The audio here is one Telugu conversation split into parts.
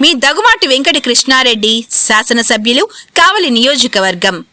మీ దగుమాటి వెంకట కృష్ణారెడ్డి శాసనసభ్యులు కావలి నియోజకవర్గం.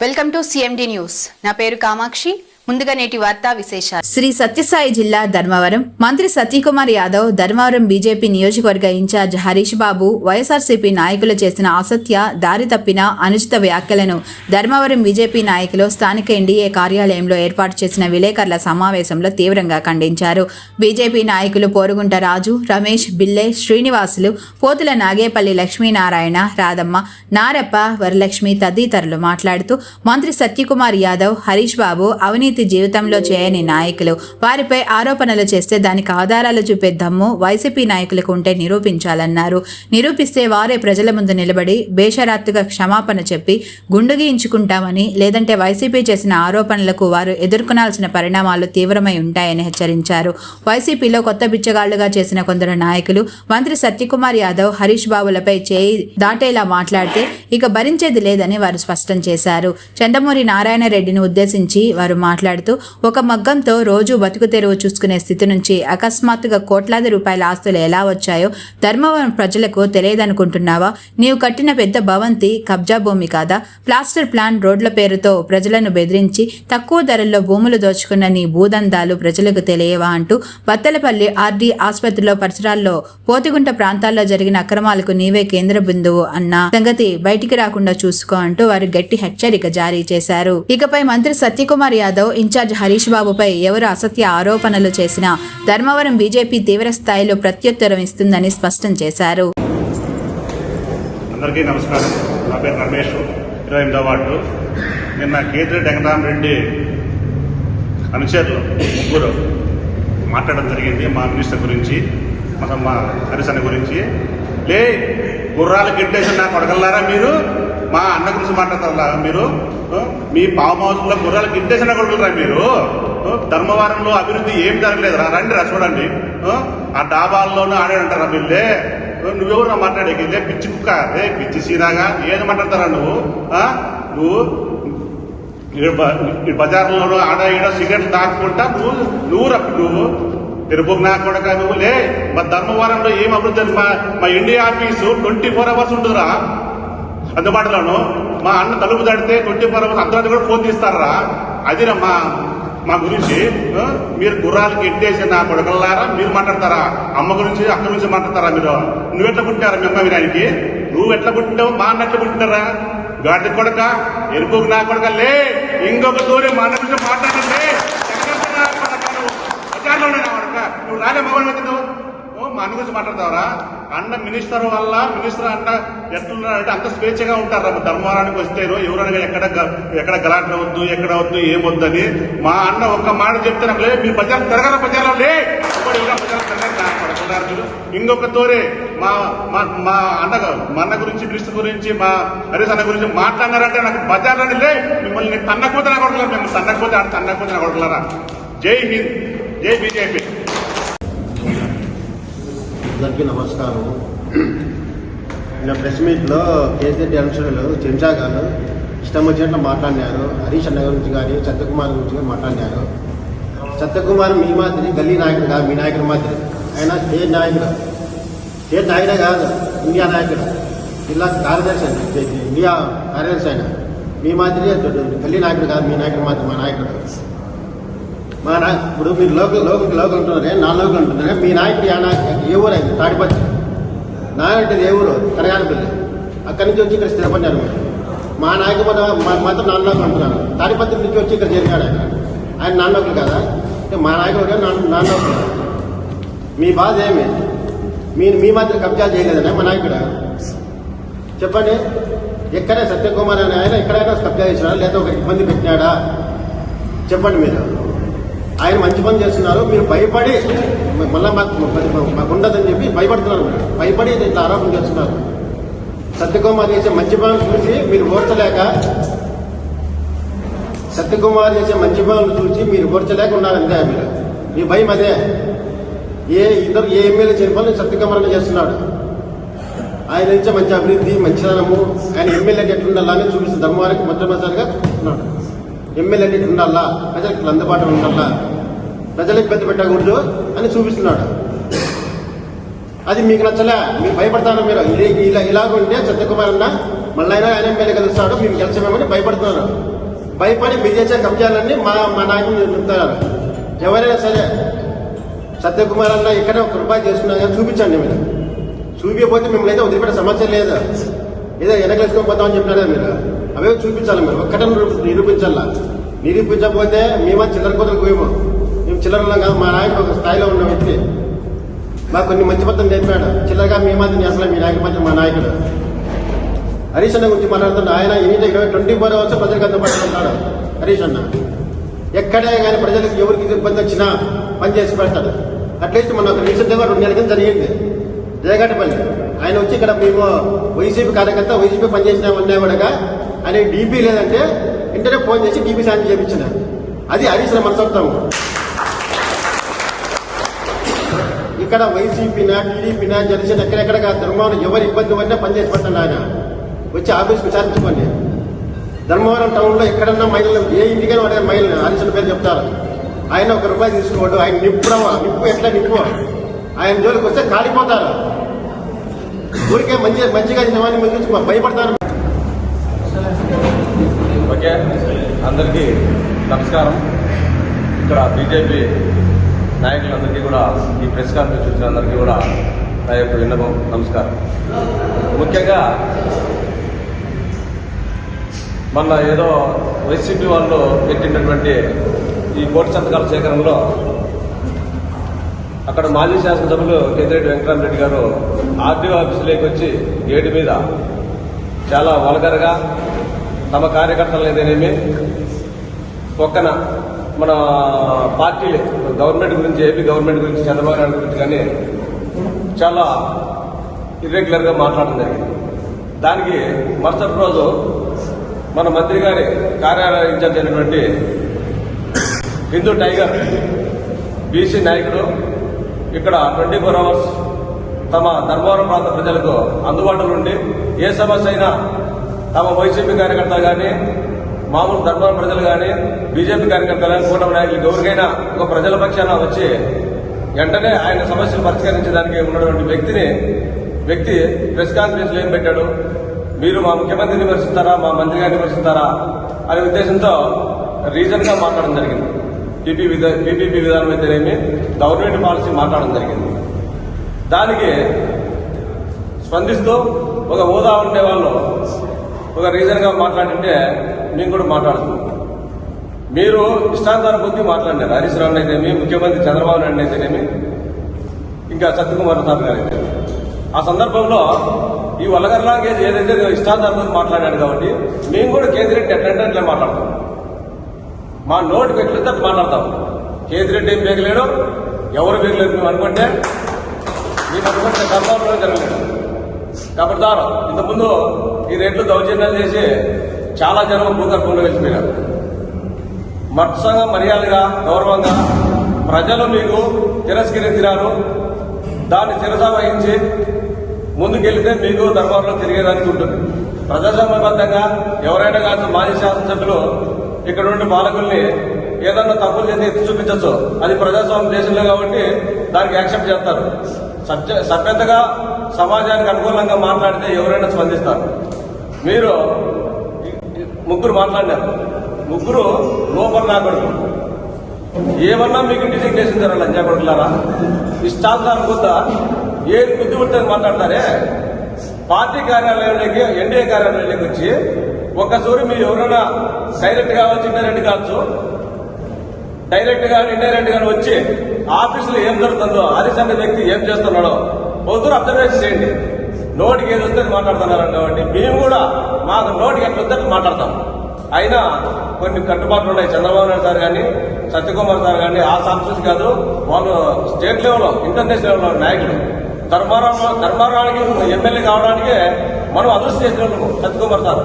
Welcome to CMD news. నా పేరు కామాక్షి. ముందుగా నేటి వార్తా విశేషాలు. శ్రీ సత్యసాయి జిల్లా ధర్మవరం. మంత్రి సత్యకుమార్ యాదవ్ ధర్మవరం బీజేపీ నియోజకవర్గ ఇన్ఛార్జ్ హరీష్ బాబు వైఎస్ఆర్సీపీ నాయకులు చేసిన అసత్య దారి తప్పిన అనుచిత వ్యాఖ్యలను ధర్మవరం బీజేపీ నాయకులు స్థానిక ఎన్డీఏ కార్యాలయంలో ఏర్పాటు చేసిన విలేకరుల సమావేశంలో తీవ్రంగా ఖండించారు. బీజేపీ నాయకులు పోరుగుంట రాజు రమేష్ బిల్లే శ్రీనివాసులు పోతుల నాగేపల్లి లక్ష్మీనారాయణ రాధమ్మ నారప్ప వరలక్ష్మి తదితరులు మాట్లాడుతూ మంత్రి సత్యకుమార్ యాదవ్ హరీష్ బాబు అవినీతి జీవితంలో చేయని నాయకులు. వారిపై ఆరోపణలు చేస్తే దానికి ఆధారాలు చూపే దమ్ము వైసీపీ నాయకులకు ఉంటే నిరూపించాలన్నారు. నిరూపిస్తే వారే ప్రజల ముందు నిలబడి బేషరాత్తుగా క్షమాపణ చెప్పి గుండుగియించుకుంటామని లేదంటే వైసీపీ చేసిన ఆరోపణలకు వారు ఎదుర్కొనాల్సిన పరిణామాలు తీవ్రమై ఉంటాయని హెచ్చరించారు. వైసీపీలో కొత్త బిచ్చగాళ్ళుగా చేసిన కొందరు నాయకులు మంత్రి సత్యకుమార్ యాదవ్ హరీష్ బాబులపై చేయి దాటేలా మాట్లాడితే ఇక భరించేది లేదని వారు స్పష్టం చేశారు. చందమూరి నారాయణ రెడ్డిని ఉద్దేశించి వారు మాట్లాడుతూ ఒక మగ్గంతో రోజు బతుకు తెరువు చూసుకునే స్థితి నుంచి అకస్మాత్తుగా కోట్లాది రూపాయల ఆస్తులు ఎలా వచ్చాయో ధర్మవరం ప్రజలకు తెలియదనుకుంటున్నావా? నీవు కట్టిన పెద్ద భవంతి కబ్జా భూమి కాదా? ప్లాస్టర్ ప్లాన్ రోడ్ల పేరుతో ప్రజలను బెదిరించి తక్కువ ధరల్లో భూములు దోచుకున్న నీ భూదందాలు ప్రజలకు తెలియవా అంటూ బత్తలపల్లి ఆర్డీ ఆసుపత్రిలో పరిసరాల్లో పోతిగుంట ప్రాంతాల్లో జరిగిన అక్రమాలకు నీవే కేంద్ర బిందువు అన్న సంగతి బయటికి రాకుండా చూసుకో అంటూ వారు గట్టి హెచ్చరిక జారీ చేశారు. ఇకపై మంత్రి సత్యకుమార్ యాదవ్ ఇన్ఛార్జ్ హరీష్ బాబుపై ఎవరు అసత్య ఆరోపణలు చేసినా ధర్మవరం బీజేపీ తీవ్ర స్థాయిలో ప్రత్యుత్తరం ఇస్తుందని స్పష్టం చేశారు. అందరికీ నమస్కారం. నా పేరు రమేష్. ఇరవై ఎనిమిదో వార్డు. నిన్న కేంద్ర రెడ్డి అనుచరులు ముగ్గురు మాట్లాడడం జరిగింది మా మినిస్టర్ గురించి మన మా హరిసన గురించి. లే గుర్రాలు గిట్టేసి నా కొడగల్లారా మీరు? మా అన్న గురించి మాట్లాడతారా మీరు? మీ పావు మౌసంలో గుర్రాలు గిట్టేసిన కొడగలరా మీరు? ధర్మవరంలో అభివృద్ధి ఏం జరగలేదురా రండి రా చూడండి. ఆ? ఆ డాబాల్లోనూ ఆడాడంటారా వీళ్ళే? నువ్వెవరు నా మాట్లాడేకి? ఇదే పిచ్చి కుక్క. రే పిచ్చి సీనాగా? ఏది మాట్లాడతారా నువ్వు? నువ్వు ఈ బ- బజార్లో ఆడ ఈడ సిగరెట్లు దాక్కుంటా నువ్వు నువ్వు రప్పు నువ్వు తిరుపతి నా కొడక నువ్వు? లే మా ధర్మవరంలో ఏం అభివృద్ధి మా మా India office twenty four hours ఉంటుందిరా. అందుబాటులోను. మా అన్న తలుపు తడితే ట్వంటీ ఫోర్ అవర్స్ అర్ధరాత్రి కూడా ఫోన్ తీస్తారా? అదిరా మా మా గురించి మీరు గుర్రాలకి ఎట్టేసి నా కొడుకల్లారా మీరు మాట్లాడతారా? అమ్మ గురించి అక్క గురించి మాట్లాడతారా మీరు? నువ్వు ఎట్లా పుట్టారా మీ అమ్మ వినానికి నువ్వు ఎట్లా పుట్టినావు మా అన్న ఎట్లా పుట్టినారా? గాడి కొడక ఎరుపు నా కొడక లే! ఇంకొక తోరే మా అన్న గురించి మాట్లాడండి నా నువ్వు రాజా మగవాడు వచ్చినావు ఓ మా అన్న గురించి మాట్లాడతావరా? అన్న మినిస్టర్ వల్ల మినిస్టర్ అన్న ఎట్లున్నారంటే అంత స్వేచ్ఛగా ఉంటారు. రా ధర్మవరానికి వస్తేను ఎవరైనా ఎక్కడ ఎక్కడ గలాట్లు వద్దు ఎక్కడ వద్దు ఏమొద్దని మా అన్న ఒక్క మాట చెప్తే నాకు లే మీ బజార్ తిరగల బజార్లో లే. ఇప్పుడు ఎవరో ఇంకొక తోరే మా మా మా అన్న మా అన్న గురించి మినిస్టర్ గురించి మా హరీష్ అన్న గురించి మాట్లాడినారంటే నాకు బజార్లోని లే. మిమ్మల్ని తన్నకపోతే నా కొడకలేరు? మిమ్మల్ని తన్నకపోతే ఆడ తన్నకపోతే నా కొడకలరా? జై హింద్ జై బీజేపీ. అందరికీ నమస్కారం. నిన్న ప్రెస్ మీట్లో కేసీఆర్ చంషా గారు ఇష్టం వచ్చినట్లు మాట్లాడినారు. హరీష్ అన్న గురించి కానీ సత్యకుమార్ గురించి కానీ మాట్లాడినారు. సత్యకుమార్ మీ మాదిరి గల్లీ నాయకుడు కాదు మీ నాయకుడు మాదిరి. ఆయన స్టేట్ నాయకుడు? స్టేట్ నాయకుడే కాదు ఇండియా నాయకుడు. జిల్లా కార్యదర్శి ఆయన. ఇండియా కార్యదర్శి ఆయన. మీ మాదిరి గల్లీ నాయకుడు కాదు మీ నాయకుడు మాదిరి మా నాయకుడు. మా నా ఇప్పుడు మీరు లోకల్ లోకల్ లోకల్ అంటున్నారే నా లోకల్ అంటున్నారే మీ నాయకుడు ఆ నాయకుడు ఏ ఊరు అయితే తాడిపత్రి నాయకుడు ఏ ఊరు? కనగానపల్లి. అక్కడి నుంచి వచ్చి ఇక్కడ స్థిరపడ్డారు మీరు. మా నాయకుడు మన మా- మాత్రం నాన్న లోకల్ అంటున్నారు తాడిపత్రి నుంచి వచ్చి ఇక్కడ చేరినాడు ఆయన. ఆయన నాన్న లోకల్ కదా? మా నాయకుడు కదా నాన్న నాన్న లోకల్ మీ బాధ ఏమి? మీరు మీ మాత్రం కబ్జాలు చేయలేదనే మా నాయకుడు? చెప్పండి. ఎక్కడే సత్యకుమార్ అనే ఆయన ఎక్కడైనా కబ్జా చేసినాడా? లేదా ఒక ఇబ్బంది పెట్టినాడా? చెప్పండి మీరు. ఆయన మంచి పని చేస్తున్నారు. మీరు భయపడి మళ్ళీ మాకు ఉండదని చెప్పి భయపడుతున్నారు భయపడి ఇట్లా ఆరోపణ చేస్తున్నారు. సత్యకుమార్ చేసే మంచి పనులు చూసి మీరు ఓర్చలేక సత్యకుమార్ చేసే మంచి పనులు చూసి మీరు ఓర్చలేక ఉన్నారు అంతే మీరు మీ భయం అదే. ఏ ఇద్దరు ఏ ఎమ్మెల్యే చేసిన పనులు సత్యకుమార్ చేస్తున్నాడు. ఆయన నుంచి మంచి అభివృద్ధి మంచిదనము ఆయన ఎమ్మెల్యే ఎట్లుండాలని చూపిస్తే ధర్మవారికి మొట్టమొదటిసారిగా ఉన్నాడు ఎమ్మెల్యే ఉండాలా? ప్రజలకు అందుబాటులో ఉండాలా? ప్రజలు ఇబ్బంది పెట్టకూడదు అని చూపిస్తున్నాడు. అది మీకు నచ్చలే? మీరు భయపడతారు మీరు. ఇది ఇలా ఇలాగ ఉంటే సత్యకుమార్ అన్న మళ్ళీ అయినా ఆయన ఎమ్మెల్యే కలుస్తాడు మేము గెలిచామని భయపడుతున్నారు. భయపడి మీరు చేసే కబ్జాలన్నీ మా మా నాయకులు చెప్తున్నారు. ఎవరైనా సరే సత్యకుమార్ అన్న ఇక్కడే ఒక రూపాయి చేసుకున్నా కానీ చూపించండి మీరు. చూపించకపోతే మిమ్మల్ని అయితే వదిలిపెట్టే సమస్య లేదు. ఏదో వెనకలేసుకొని పోతామని చెప్పినారా మీరు. అవే చూపించాలి మీరు. ఒక్కటే నిరూపించాలా? నిరూపించకపోతే మేమా చిల్లర కోతలు పోయేమో. మేము చిల్లరలో కాదు మా నాయకుడు ఒక స్థాయిలో ఉన్న వ్యక్తి. మాకు కొన్ని మంచి పద్ధతులు నేర్పాడు చిల్లరగా మేమాది నేర్పలే మీ నాయకుడు మధ్య మా నాయకుడు. హరీష్ అన్న గురించి మాట్లాడుతున్న ఆయన ఎన్ని ఇరవై ట్వంటీ ఫోర్ అవర్స్ ప్రజలకు అందుబాటులో హరీష్ అన్న. ఎక్కడే కానీ ప్రజలకు ఎవరికి ఇబ్బంది వచ్చినా పని చేసి పెడతాడు. అట్లీస్ట్ మన ఒక రీసెంట్గా రెండు నెలల కింద జరిగింది. జయగట్టపల్లి ఆయన వచ్చి ఇక్కడ మేము వైసీపీ కార్యకర్త వైసీపీ పనిచేసిన ఉన్నా కూడా ఆయన డీపీ లేదంటే వెంటనే ఫోన్ చేసి డీపీ శాంతి చేయించిన అది హరీష్ మనసత్వం ఇక్కడ వైసీపీనా టీడీపీనా జనసేన ఎక్కడెక్కడ ధర్మవరం ఎవరు ఇబ్బంది పడినా పనిచేసి పెట్టండి ఆయన. వచ్చి ఆఫీస్కి విచారించుకోండి. ధర్మవరం టౌన్లో ఎక్కడన్నా మహిళలు ఏ ఇంటికైనా వాడే మహిళలు హరీశ్వర పేరు చెప్తారు. ఆయన ఒక రూపాయి తీసుకోవడం ఆయన నిప్పుడవ నిప్పు ఎట్లా నిప్పు? ఆయన జోలికి వస్తే కాలిపోతారు. ఊరికే మంచి మంచిగా చేసేవాడిని ముందు భయపడతారు. ఓకే అందరికీ నమస్కారం. ఇక్కడ బీజేపీ నాయకులందరికీ కూడా ఈ ప్రెస్ కాన్ఫరెన్స్ వచ్చిన అందరికీ కూడా నా యొక్క విన్నపం నమస్కారం. ముఖ్యంగా మొన్న ఏదో వైసీపీ వాళ్ళు పెట్టినటువంటి ఈ కోటి సంతకాల సేకరణలో అక్కడ మాజీ శాసనసభ్యులు కేతిరెడ్డి వెంకటరామరెడ్డి గారు ఆర్డీఓ ఆఫీసులోకి వచ్చి గేటు మీద చాలా వలగరగా తమ కార్యకర్తలు ఏదైనా పక్కన మన పార్టీలు గవర్నమెంట్ గురించి ఏపీ గవర్నమెంట్ గురించి చంద్రబాబు నాయుడు గురించి కానీ చాలా ఇర్రెగ్యులర్గా మాట్లాడడం జరిగింది. దానికి మరుసటి రోజు మన మంత్రి గారి కార్యాలయ ఇన్ఛార్జ్ అయినటువంటి హిందూ టైగర్ బీసీ నాయకుడు ఇక్కడ ట్వంటీ ఫోర్ అవర్స్ తమ ధర్మవరం ప్రాంత ప్రజలకు అందుబాటులో ఉండి ఏ సమస్య అయినా తమ వైసీపీ కార్యకర్తలు కానీ మామూలు ధర్మవరం ప్రజలు కానీ బీజేపీ కార్యకర్తలు కానీ కూటమి నాయకులు ఎవరికైనా ఒక ప్రజల పక్షాన వచ్చి వెంటనే ఆయన సమస్యలు పరిష్కరించడానికి ఉన్నటువంటి వ్యక్తిని వ్యక్తి ప్రెస్ కాన్ఫరెన్స్లో ఏం పెట్టాడు? మీరు మా ముఖ్యమంత్రిని విమర్శిస్తారా? మా మంత్రి గారిని విమర్శిస్తారా? అనే ఉద్దేశంతో రీజన్గా మాట్లాడడం జరిగింది. పీపీ విధా పీపీపీ విధానం అయితేనేమి గవర్నమెంట్ పాలసీ మాట్లాడడం జరిగింది. దానికి స్పందిస్తూ ఒక హోదా ఉండే వాళ్ళు ఒక రీజన్గా మాట్లాడింటే మేము కూడా మాట్లాడుతున్నాం. మీరు ఇష్టాంతరం కొద్ది మాట్లాడినారు. హరీష్ రావు అయితేనేమి ముఖ్యమంత్రి చంద్రబాబు నాయుడు అయితేనేమి ఇంకా సత్యకుమార్ సార్ గారు అయితే ఆ సందర్భంలో ఈ వలగర్ లాంగ్వేజ్ ఏదైతే ఇష్టాంతరం కొద్ది మాట్లాడాడు కాబట్టి మేము కూడా కేంద్రీయ ఎట్లంటే అట్లా మాట్లాడతాం మా నోటికి ఎట్లయితే మాట్లాడతాం. కేంద్రెడ్డి ఏం పెగలేడు ఎవరు బేగలేరు మేము అనుకుంటే? మేము అనుకుంటే గర్భంలో జరగలేదు. కాబట్టి దారు ఇంతకుముందు ఈ రేట్లు దౌర్జన్యాలు చేసి చాలా జనం భూగర్భంలో వెళ్ళిపోయినారు మత్సంగా మర్యాదగా గౌరవంగా ప్రజలు మీకు తిరస్కరించినారు. దాన్ని శిరస వహించి ముందుకెళ్తే మీకు దర్బార్లో తిరిగేదానికి ఉంటుంది. ప్రజాస్వామ్యబద్ధంగా ఎవరైనా కాదు మాజీ శాసనసభ్యులు ఇక్కడ నుండి పాలకుల్ని ఏదన్నా తప్పులు చేసి ఎత్తి చూపించచ్చు. అది ప్రజాస్వామ్య దేశంలో కాబట్టి దానికి యాక్సెప్ట్ చేస్తారు. సభ్య సభ్యతగా సమాజానికి అనుకూలంగా మాట్లాడితే ఎవరైనా స్పందిస్తారు. మీరు ముగ్గురు మాట్లాడినారు. ముగ్గురు లోపల నా ఏమన్నా మీకు డిజిగ్నేషన్ జరగాలి లంజా కొడుకులారా? ఇష్టాంతాన్ని కొద్ద ఏది బుద్ధి పుట్టని మాట్లాడతారే? పార్టీ కార్యాలయంలోకి ఎన్డీఏ కార్యాలయంలోకి వచ్చి ఒక్కసారి మీరు ఎవరైనా డైరెక్ట్ కావచ్చు ఇండైరెక్ట్ కావచ్చు డైరెక్ట్గా ఇండైరెక్ట్గా వచ్చి ఆఫీసులో ఏం జరుగుతుందో ఆదేశం వ్యక్తి ఏం చేస్తున్నాడో ఒకరు అబ్జర్వేషన్ చేయండి. నోటికి ఏది వస్తే మాట్లాడుతున్నారు కాబట్టి మేము కూడా మాకు నోటికి ఎట్లా వస్తే మాట్లాడతాం. అయినా కొన్ని కట్టుబాట్లు ఉన్నాయి. చంద్రబాబు నాయుడు సార్ కానీ సత్యకుమార్ సార్ కానీ ఆ సంస్థ కాదు వాళ్ళు స్టేట్ లెవెల్లో ఇంటర్నేషనల్ లెవెల్లో నాయకులు. ధర్మారావు ధర్మారావుకి ఎమ్మెల్యే కావడానికే మనం అదృష్టి చేసిన సత్యకుమార్ సార్.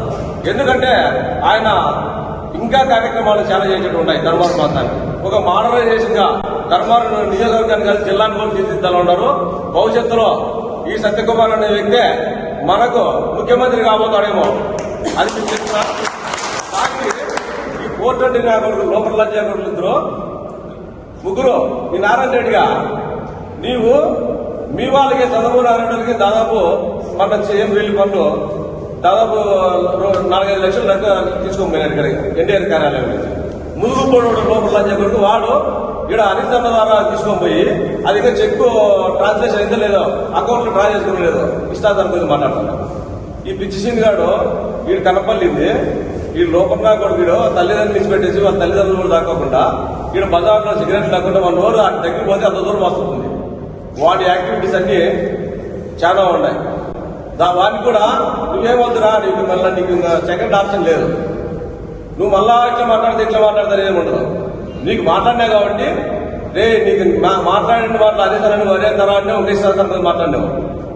ఎందుకంటే ఆయన ఇంకా కార్యక్రమాలు చాలా చేసేట్టు ఉన్నాయి ధర్మారం ప్రాంతానికి ఒక మోడలైజేషన్గా ధర్మారం నియోజకవర్గాన్ని కలిసి జిల్లాను కూడా తీర్చిదిద్దాలని ఉన్నారు. భవిష్యత్తులో ఈ సత్యకుమార్ అనే వ్యక్తే మనకు ముఖ్యమంత్రి కాబోతాడేమో అది మీకు ఈ కోర్టు అంటే నా కొడుకు లోపల లజ్జా ఇద్దరు. ముగ్గురు ఈ నారాయణ రెడ్డిగా నీవు మీ వాళ్ళకి చదువు నారాయణ రెడ్డికి దాదాపు మన సీఎం వెళ్ళి పనులు దాదాపు నాలుగైదు లక్షలు దాకా తీసుకొని ఇక్కడ ఎన్టీఆర్ కార్యాలయం నుంచి. ముదుగు పోడు లోపల అని చెప్పి వాడు ఇక్కడ హరిశ్రమ ద్వారా తీసుకొని పోయి అది ఇంకా చెక్ ట్రాన్స్లేషన్ అయితే లేదో అకౌంట్లో డ్రా చేసుకుని లేదో ఇష్టాధారం గురించి మాట్లాడుతున్నారు ఈ పిచ్చి సింగ్ గాడు వీడు కనపల్లింది ఈ లోపల కూడా వీడు తల్లిదండ్రులు విడిచిపెట్టేసి వాళ్ళ తల్లిదండ్రులు కూడా దాక్కోకుండా వీడు బజార్లో సిగరెట్ లేకుండా వాళ్ళ నోరు అక్కడ తగ్గిపోతే అంత దూరం వస్తుంది. వాడి యాక్టివిటీస్ అన్నీ చాలా ఉన్నాయి. దా వాడిని కూడా నువ్వేమొద్దురా నీకు మళ్ళీ నీకు ఇంకా సెకండ్ ఆప్షన్ లేదు. నువ్వు మళ్ళా ఇట్లా మాట్లాడితే ఇట్లా మాట్లాడతారు ఏమి ఉండదు. నీకు మాట్లాడినా కాబట్టి రే నీకు మా- మాట్లాడిన మాటలు అదే తరాన్ని అదే తరాన్ని ఒకే శాతం మాట్లాడినావు.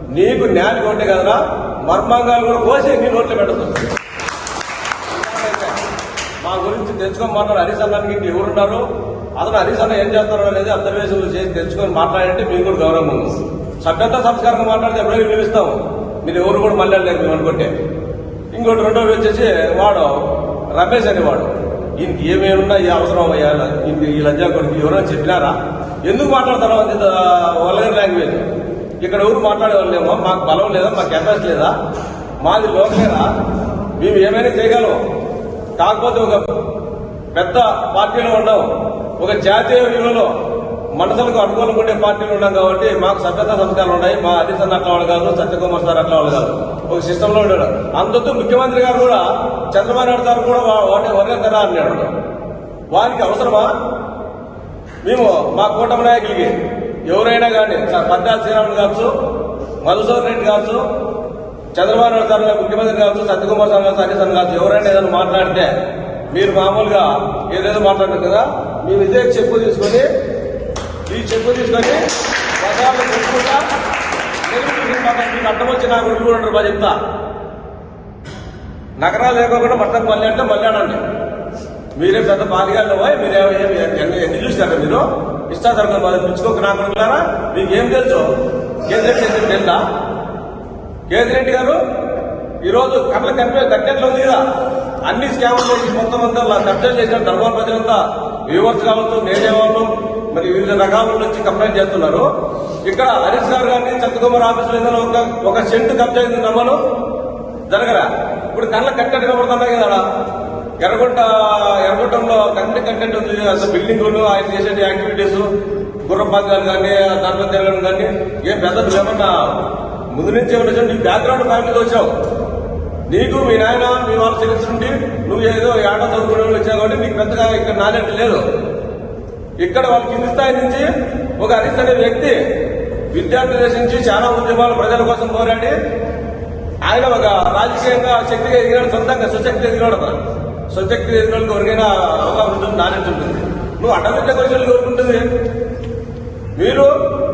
నీకు న్యాయం ఉంటే కదరా మర్మాంగాలు కూడా కోసి నీ నోట్లో పెట్టదు మా గురించి తెచ్చుకొని మాట్లాడు. హరిసన్నానికి ఇంక ఎవరున్నారు? అతను హరిసన్న ఏం చేస్తారు అనేది అబ్జర్వేషన్లు చేసి తెచ్చుకొని మాట్లాడంటే మీకు కూడా గౌరవం ఉంది. సభ్యత సంస్కారంగా మాట్లాడితే ఎప్పుడో వినిపిస్తాం మీరు ఎవరు కూడా మళ్ళీ లేరు మేము అనుకుంటే. ఇంకోటి రెండోది వచ్చేసి వాడు రమేష్ అనేవాడు ఈయనకి ఏమేమున్నా ఈ అవసరం అయ్యా ఈయనకి ఈ లజ్జా కొడుకు ఎవరైనా చెప్పినారా? ఎందుకు మాట్లాడతారో అది వల్గర్ లాంగ్వేజ్. ఇక్కడ ఎవరు మాట్లాడేవాళ్ళేమో మాకు బలం లేదా మాకు కెపాసిటీ లేదా? మాది లోకలేరా మేము ఏమైనా చేయగలం కాకపోతే ఒక పెద్ద పార్టీలో ఉన్నాం. ఒక జాతీయ విలువలో మనసులకు అనుకూలంగా ఉండే పార్టీలు ఉన్నాం కాబట్టి మాకు సభ్యత సంస్కారాలు ఉన్నాయి. మా హరిసన్ అట్లా వాళ్ళు కాదు సత్యకుమార్ సార్ అట్లా వాళ్ళు కాదు. ఒక సిస్టంలో ఉన్నాడు. అందుతో ముఖ్యమంత్రి గారు కూడా చంద్రబాబు నాయుడు సార్ కూడా వర్గ కదా అన్నాడు. వారికి అవసరమా? మేము మా కూటమి నాయకులకి ఎవరైనా కానీ పద్దాల శ్రీరాములు కావచ్చు మధుసూర్ రెడ్డి కావచ్చు చంద్రబాబు నాయుడు సార్ ముఖ్యమంత్రి కావచ్చు సత్యకుమార్ సార్ గారు సత్యసన్ కావచ్చు ఎవరైనా ఏదైనా మాట్లాడితే మీరు మామూలుగా ఏదేదో మాట్లాడారు కదా మేము ఇదే చెప్పు తీసుకొని ఈ చెప్పు తీసుకొని బజార్లో పెట్టుకుంటా మీకు అడ్డం వచ్చి నాకు రెండు కూడా ఉంటారు బాగా చెప్తా. నగరాలు లేకుండా మట్టం మళ్ళీ అంటే మళ్ళీ అనండి మీరే పెద్ద బాలిగాళ్ళు పోయి మీరు ఎన్ని ఎన్ని మీరు? ఇష్టాధర్మం వాళ్ళు పిచ్చుకోక నా మీకు ఏం తెలుసు? కేంద్రం చేసిన తెలుసా? కేంద్రెడ్డి గారు ఈరోజు కళ్ళ కనిపే కట్టెట్లు ఉంది కదా అన్ని స్కామ్లు మొత్తం అంతా కబ్జా చేసిన ధర్మాల ప్రజలంతా. వ్యూవర్స్ కావచ్చు నేనే వాళ్ళు మరి వివిధ రకాల నుంచి కంప్లైంట్ చేస్తున్నారు. ఇక్కడ హరీష్ గారు కానీ చంద్రకుమార్ ఆఫీసులో ఏదైనా ఒక ఒక సెంట్ కబ్జా అయింది నమ్మను జరగరా? ఇప్పుడు కళ్ళ కట్టడి కనబడుతున్నాయి కదా ఎర్రగొట్ట ఎర్రగొట్టంలో కంటి కంటెంట్ ఉంది. అసలు బిల్డింగులు ఆయన చేసే యాక్టివిటీస్ గుర్రపాంగాలు కానీ దాంట్లో తిరగడం కానీ ఏం పెద్ద ఏమన్నా ముందు నుంచి ఏమన్నా నీ బ్యాక్గ్రౌండ్ ఫ్యామిలీతో వచ్చావు. నీకు మీ నాయన మీ వాళ్ళు చరిత్ర నువ్వు ఏదో ఏడా చదువుకునే వచ్చావు కాబట్టి నీకు పెద్దగా ఇక్కడ నాలెడ్జ్ లేదు. ఇక్కడ వాళ్ళు కింది స్థాయి నుంచి ఒక హరీష్ అనే వ్యక్తి విద్యార్థి దశ నుంచి చాలా ఉద్యమాలు ప్రజల కోసం పోరాడి ఆయన ఒక రాజకీయంగా శక్తిగా ఎదిగినాడు సొంతంగా సుశక్తి ఎదిగినాడు అతను. సుశక్తి ఎదిగిన ఎవరికైనా అవగాహన ఉంటుంది నాలెడ్జ్ ఉంటుంది. నువ్వు అడ్డమిట్ల క్వశ్చన్లు కోరుకుంటుంది. మీరు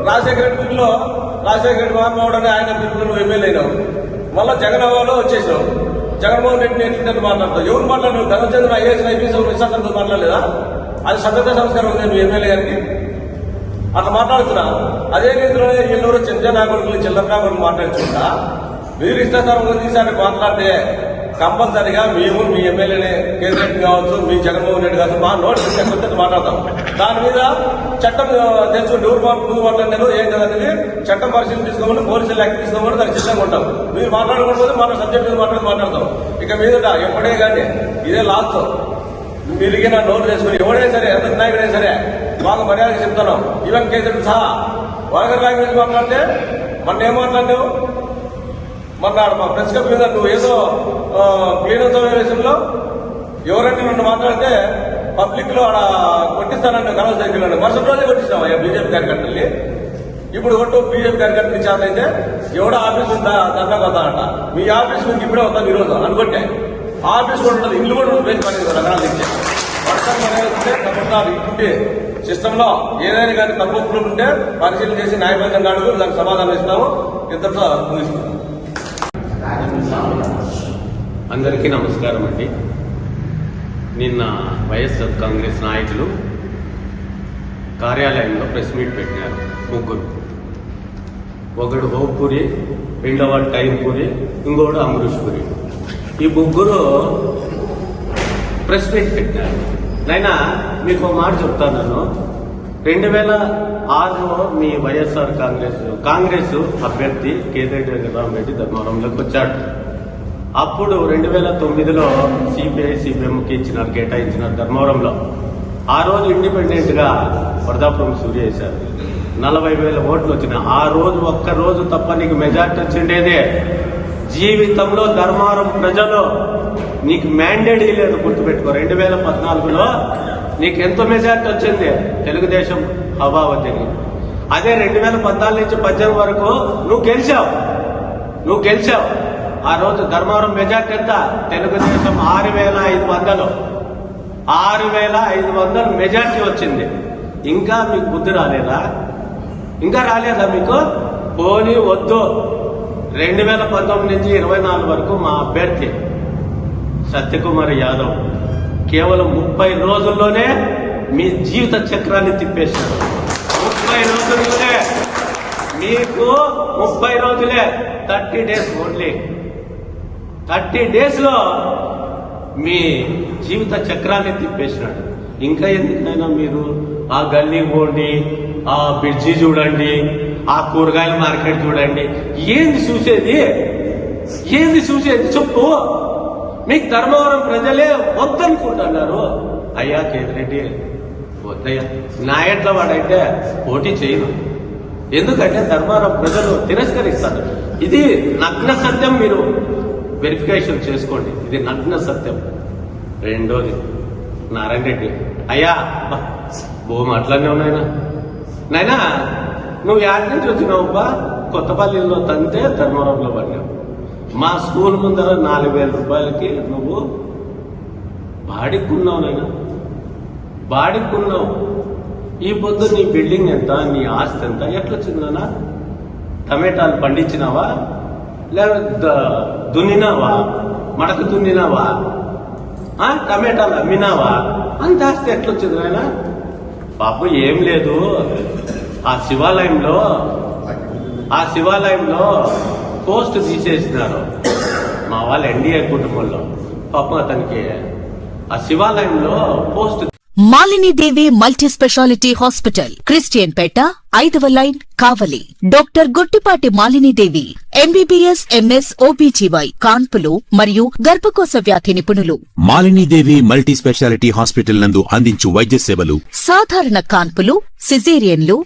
రాజశేఖర రెడ్డి బిల్లులో రాజశేఖర రెడ్డి మహాత్మావుడు అని ఆయన బిల్లు నువ్వు ఎమ్మెల్యే అయినావు. మళ్ళీ జగన్ అవ్వాలో వచ్చేసావు జగన్మోహన్ రెడ్డిని ఎట్లంటే మాట్లాడతావు. ఎవరు మాట్లాడు ధనచంద్ర ఐఏఎస్ ఐపీఎస్ విశాఖతో మాట్లాడలేదా? అది సభ్యత సంస్కారం ఉంది మీ ఎమ్మెల్యే గారికి. అట్లా మాట్లాడుతున్నా. అదే రీతిలో ఎల్లూరు చిన్న నాయకులు చిల్లర మాట్లాడుతుంటా మీరు ఇష్టాచారంగా తీసారి మాట్లాడితే కంపల్సరిగా మేము మీ ఎమ్మెల్యేని కేసీఆర్ కావచ్చు మీ జగన్మోహన్ రెడ్డి కావచ్చు మా నోటి కొద్దిగా మాట్లాడతాం. దాని మీద చట్టం తెచ్చుకుంటే ఊరు మాట ముందు మాట్లాడినారు ఏం కదనేది చట్టం పరిశీలన తీసుకోమని పోలీసులు యాక్ట్ తీసుకోమని దానికి సిద్ధంగా ఉంటాం. మీరు మాట్లాడకూడదు మన సబ్జెక్ట్ మీద మాట్లాడి మాట్లాడతాం. ఇక మీదట ఎప్పుడే కానీ ఇదే లాస్ట్. మిరిగిన నోరు చేసుకుని ఎవడైనా సరే ఎంత నాయకుడైనా సరే బాగా మర్యాద చెప్తాను. ఈవెన్ కేసీఆర్ సహా. వరగర్ లాంగ్వేజ్ మాట్లాడితే మొన్న ఏం మాట్లాడినావు? మొన్న ఆడ మా ప్రెస్ క్లబ్ మీద నువ్వు ఏదో క్లీనర్ సమావేశంలో ఎవరంటే నన్ను మాట్లాడితే పబ్లిక్లో ఆడ కొట్టిస్తానంటే కలవ సైకిల్ మరుసటి రోజే కొట్టిస్తాం అయ్యా బీజేపీ కార్యకర్తల్ని. ఇప్పుడు కొట్టు బీజేపీ కార్యకర్తలు చేత అయితే ఎవడో ఆఫీస్ ఉందా ధర్నాకు అంట. మీ ఆఫీస్ నుంచి ఇప్పుడే వద్దాం ఈరోజు అనుకుంటే. ఆఫీస్ కూడా ఉంటుంది ఇల్లు కూడా ఉంటుంది పని రకరాలు ఇచ్చే వర్షం అనేది తప్పకుండా ఇప్పుడే సిస్టమ్లో ఏదైనా కానీ తప్పులు ఉంటే పరిశీలన చేసి న్యాయబద్ధంగా అడుగు దానికి సమాధానం ఇస్తాము. ఇంతటితో ముగిస్తున్నాము అందరికీ నమస్కారం అండి. నిన్న వైఎస్ఆర్ కాంగ్రెస్ నాయకులు కార్యాలయంలో ప్రెస్ మీట్ పెట్టినారు ముగ్గురు. ఒకడు హోపూరి రెండవ టైంపూరి ఇంకోడు అమరీష్ ఈ ముగ్గురు ప్రెస్ మీట్ పెట్టారు. నైనా మీకు ఒక మాట చెప్తాను రెండు వేల ఆరులో మీ వైఎస్ఆర్ కాంగ్రెస్ కాంగ్రెస్ అభ్యర్థి కేతిరెడ్డి రామరెడ్డి ధర్మవరంలోకి వచ్చాడు. అప్పుడు రెండు వేల తొమ్మిదిలో సిపిఐ సిపిఎంకి ఇచ్చినారు కేటాయించినారు ధర్మవరంలో. ఆ రోజు ఇండిపెండెంట్గా వరదాపురం సూర్య వేశారు. నలభై వేల ఓట్లు వచ్చినాయి. ఆ రోజు ఒక్క రోజు తప్ప నీకు మెజార్టీ వచ్చిండేదే. జీవితంలో ధర్మారం ప్రజలు నీకు మ్యాండేట్ లేదు గుర్తుపెట్టుకో. రెండు వేల పద్నాలుగులో నీకు ఎంతో మెజార్టీ వచ్చింది. తెలుగుదేశం హవా వచ్చింది అదే రెండు వేల పద్నాలుగు నుంచి పద్దెనిమిది వరకు నువ్వు గెలిచావు. నువ్వు గెలిచావు. ఆ రోజు ధర్మవరం మెజార్టీ ఎంత? తెలుగుదేశం ఆరు వేల ఐదు వందలు. ఆరు వేల ఐదు వందలు మెజార్టీ వచ్చింది. ఇంకా మీకు బుద్ధి రాలేదా? ఇంకా రాలేదా మీకు? పోనీ వద్దు. రెండు వేల పంతొమ్మిది నుంచి ఇరవై నాలుగు వరకు మా అభ్యర్థి సత్యకుమార్ యాదవ్ కేవలం ముప్పై రోజుల్లోనే మీ జీవిత చక్రాన్ని తిప్పేశారు. ముప్పై రోజుల్లోనే మీకు ముప్పై రోజులే థర్టీ డేస్ ఓన్లీ. థర్టీ డేస్లో మీ జీవిత చక్రాన్ని తిప్పేసినాడు ఇంకా ఎందుకైనా మీరు ఆ గల్లీ పోండి ఆ బ్రిడ్జి చూడండి ఆ కూరగాయల మార్కెట్ చూడండి. ఏంది చూసేది? ఏంది చూసేది? చెప్పు. మీకు ధర్మవరం ప్రజలే వద్దనుకుంటున్నారు. అయ్యా కేతిరెడ్డి వద్దయ్యా నా ఎట్ల వాడైతే పోటీ చేయను. ఎందుకంటే ధర్మవరం ప్రజలు తిరస్కరిస్తారు. ఇది నగ్న సత్యం మీరు వెరిఫికేషన్ చేసుకోండి. ఇది నగ్న సత్యం. రెండోది నారాయణ రెడ్డి అయ్యా భూమి అట్లనే ఉన్నాయినా. నాయనా నువ్వు యాడ్ నుంచి వచ్చినావు బా. కొత్తపల్లిలో తంతే ధర్మవరంలో పడినావు మా స్కూల్ ముందర నాలుగు వేల రూపాయలకి నువ్వు బాడిక్కున్నావు నైనా బాడిక్కున్నావు. ఈ పొద్దు నీ బిల్డింగ్ ఎంత నీ ఆస్తి ఎంత ఎట్లా వచ్చిందనా టమాటాలు పండించినావా? లేదా దున్నినావా? మడక దున్నినావా? ఆ, టమాటాలు అమ్మినావా? అంత ఆస్తి ఎట్లొచ్చింది నాయన? పాపం ఏం లేదు. ఆ శివాలయంలో ఆ శివాలయంలో పోస్ట్ తీసేసినారు మా వాళ్ళ ఎన్డీఏ కుటుంబంలో. పాపం అతనికి ఆ శివాలయంలో post Malini Devi multi speciality hospital Christian పేట ఐదవ line Kavali. Doctor Guttipati Malini Devi MBBS MS OBGY కాన్పులు మరియు గర్భకోశ వ్యాధి నిపుణులు. మాలినీదేవి మల్టీ స్పెషాలిటీ హాస్పిటల్ నందు అందించు వైద్య సేవలు సాధారణ కాన్పులు సిజేరియన్లు